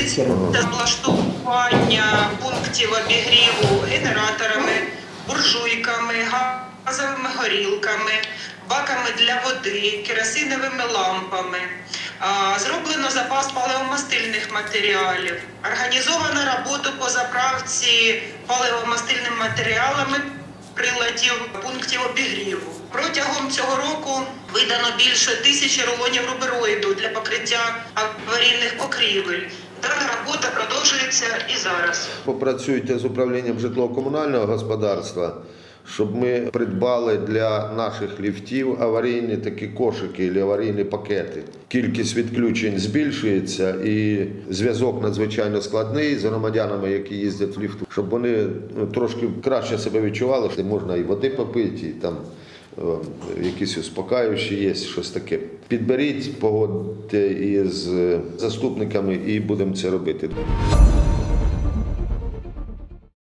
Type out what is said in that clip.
Пропозиція облаштування пунктів обігріву генераторами, буржуйками, газовими горілками, баками для води, керосиновими лампами. Зроблено запас паливомастильних матеріалів. Організовано роботу по заправці паливомастильними матеріалами приладів пунктів обігріву. Протягом цього року видано більше тисячі рулонів рубероїду для покриття аварійних покрівель. Дана робота продовжується і зараз. Попрацюйте з управлінням житлово-комунального господарства, щоб ми придбали для наших ліфтів аварійні такі кошики або аварійні пакети. Кількість відключень збільшується і зв'язок надзвичайно складний з громадянами, які їздять в ліфту, щоб вони ну, трошки краще себе відчували, що можна і води попити, і там якісь успокаюючі є, щось таке. Підберіть, погодьте із заступниками і будемо це робити.